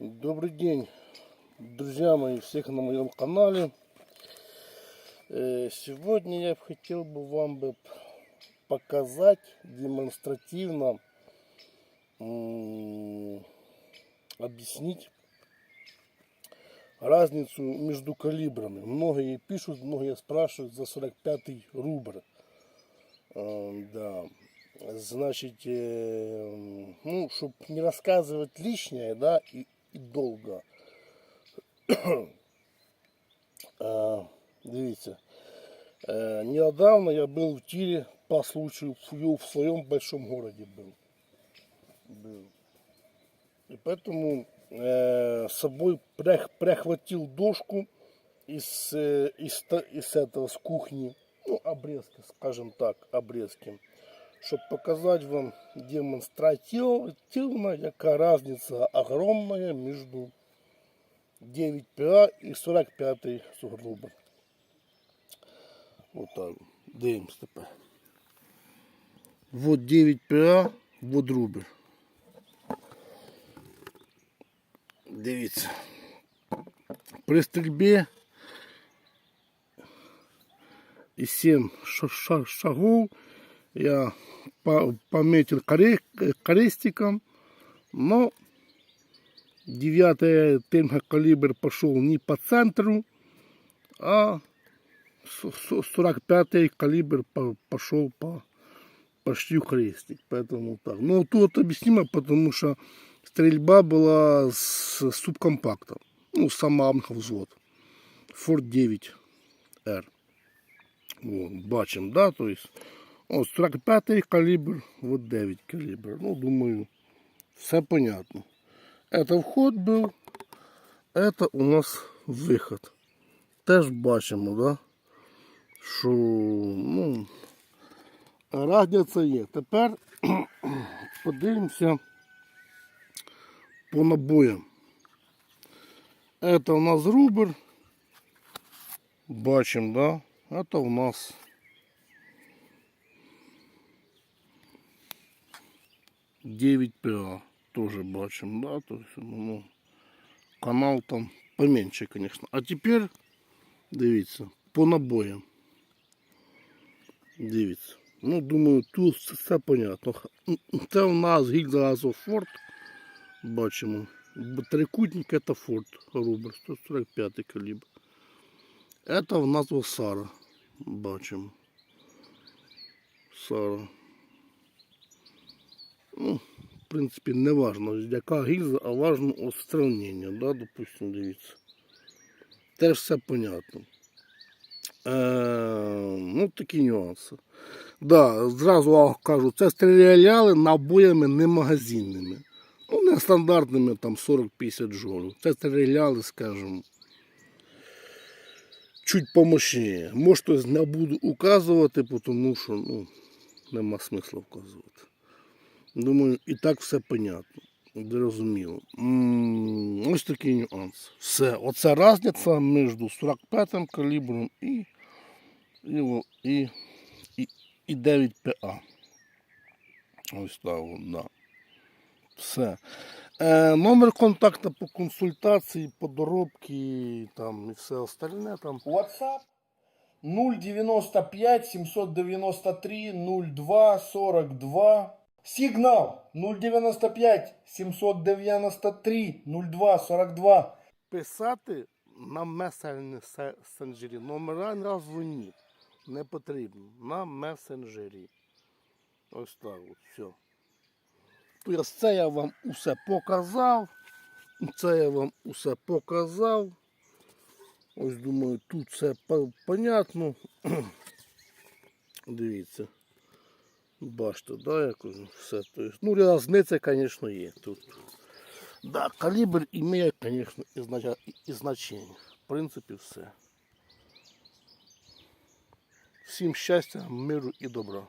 Добрый день, друзья мои, всех на моем канале. Э, Сегодня я хотел бы вам бы показать демонстративно, объяснить разницу между калибрами. Многие пишут, многие спрашивают за 45 рубль. Э, Да. Значит, э, ну, чтобы не рассказывать лишнее, да, и, и долго. А. Е, Недавно я был в тире по случаю в своем большом городе был. был. И поэтому э, с собой прех- прихватил дошку из, э, из, из этого, с кухни, ну, обрезки, скажем так, обрезки, чтобы показать вам демонстративно, яка разница огромная между 9 ПА и 45 сугрубер. Вот так. Дивимось тепер. Вот 9 ПА, вот рубер. Дивіться. При стрільбі і 7 ша- ша- шагов я по- пометил коре- крестиком, но 9 тенга калибр пошел не по центру, а с- с- 45 калибр по- пошел по почти в крестик. Поэтому так. Ну, тут объяснимо, потому что стрельба была с субкомпактом. Ну, сама взвод. Форд 9R. Вот, бачим, да, то есть, ось 45 калибр, вот 9 калибр. Ну, думаю, все понятно. Это вход был, это у нас виход. Теж бачимо, да, що, ну, разниця є. Тепер подивимося по набоям. Это у нас рубер. Бачим, да? Это у нас девять ПА. Тоже бачим, да? То есть, ну, канал там поменьше, конечно. А теперь, дивіться, по набоям. Дивіться. Ну, думаю, тут все понятно. Це у нас гільза Азофорд. Бачимо. Трикутник это Форд Рубер 145 калибр. Это в нас Сара. Бачимо. Сара. Ну, в принципі, не важно, яка гільза, а важно ось сравнення, да, допустим, дивіться. Теж все понятно. Е, ну, такі нюанси. Да, зразу кажу, це стріляли набоями не магазинними. Ну, не стандартними там 40-50 жолів. Це стріляли, скажімо, чуть помощніше. Може, не буду указувати, тому що ну, нема смисла вказувати. Думаю, і так все понятно. Зрозуміло. Ось такий нюанс. Все. Оце різниця між 45 калібром і, і, і, і, і 9 ПА. Ось так, да. Все. Е, номер контакту по консультації, по доробці там, і все остальне там. WhatsApp 095 793 02 42. Сигнал 095 793 02 42. Писати на месенджері номера разу ні. Не потрібно. На месенджері. Ось так от, все. Тобто це я вам усе показав. Це я вам усе показав. Ось думаю, тут все понятно. Дивіться. Бачите, да, якось все. Ну, різниця, звісно, є тут. Да, калібр имеет, конечно, і значення. В принципі, все. Всім щастя, миру і добра.